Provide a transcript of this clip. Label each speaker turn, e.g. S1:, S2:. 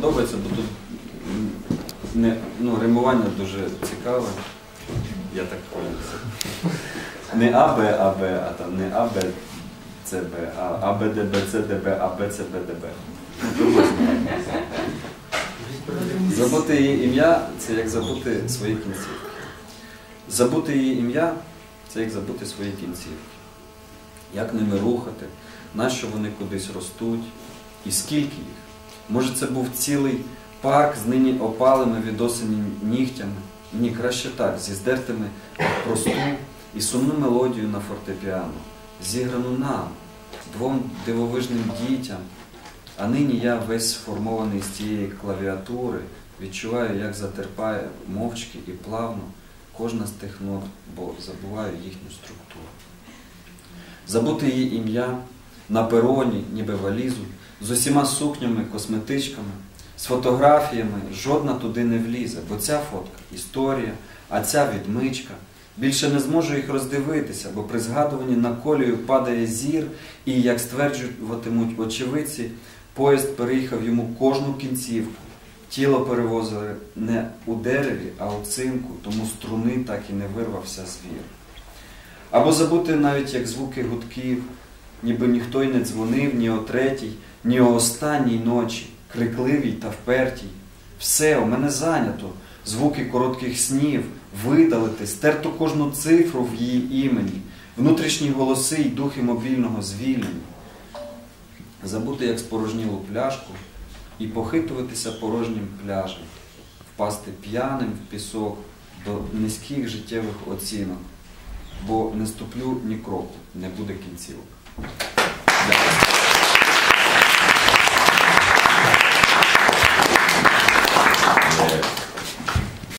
S1: Подобається, бо тут не, ну, римування дуже цікаве. Я так хвилююся. Не А, Б, А, Б, там не А, Б, С, Б, а Б, Д, Б, С, Д, Б, А, Б, С, Б, Д, Б. Забути її ім'я це як забути свої кінцівки. Забути її ім'я це як забути свої кінцівки. Як ними рухати, нащо вони кудись ростуть і скільки їх. Може, це був цілий парк з нині опалими від нігтями. Ні, краще так, зі здертими просту і сумну мелодію на фортепіано, зіграну нам, двом дивовижним дітям. А нині я весь сформований з цієї клавіатури, відчуваю, як затерпає мовчки і плавно кожна з тих нот, бо забуваю їхню структуру. Забути її ім'я на пероні, ніби валізу, з усіма сукнями, косметичками, з фотографіями жодна туди не влізе, бо ця фотка історія, а ця відмичка. Більше не зможу їх роздивитися, бо при згадуванні на колію падає зір, і, як стверджуватимуть очевидці, поїзд переїхав йому кожну кінцівку. Тіло перевозили не у дереві, а у цинку, тому струни так і не вирвався звір. Або забути навіть як звуки гудків, ніби ніхто й не дзвонив ні о третій, ні о останній ночі, крикливій та впертій. Все, у мене зайнято, звуки коротких снів, видалити, стерто кожну цифру в її імені, внутрішні голоси й духи мобільного звільнення. Забути, як спорожнілу пляшку, і похитуватися порожнім пляжем, впасти п'яним в пісок до низьких життєвих оцінок, бо не ступлю ні кроку, не буде кінцівок. なるほど。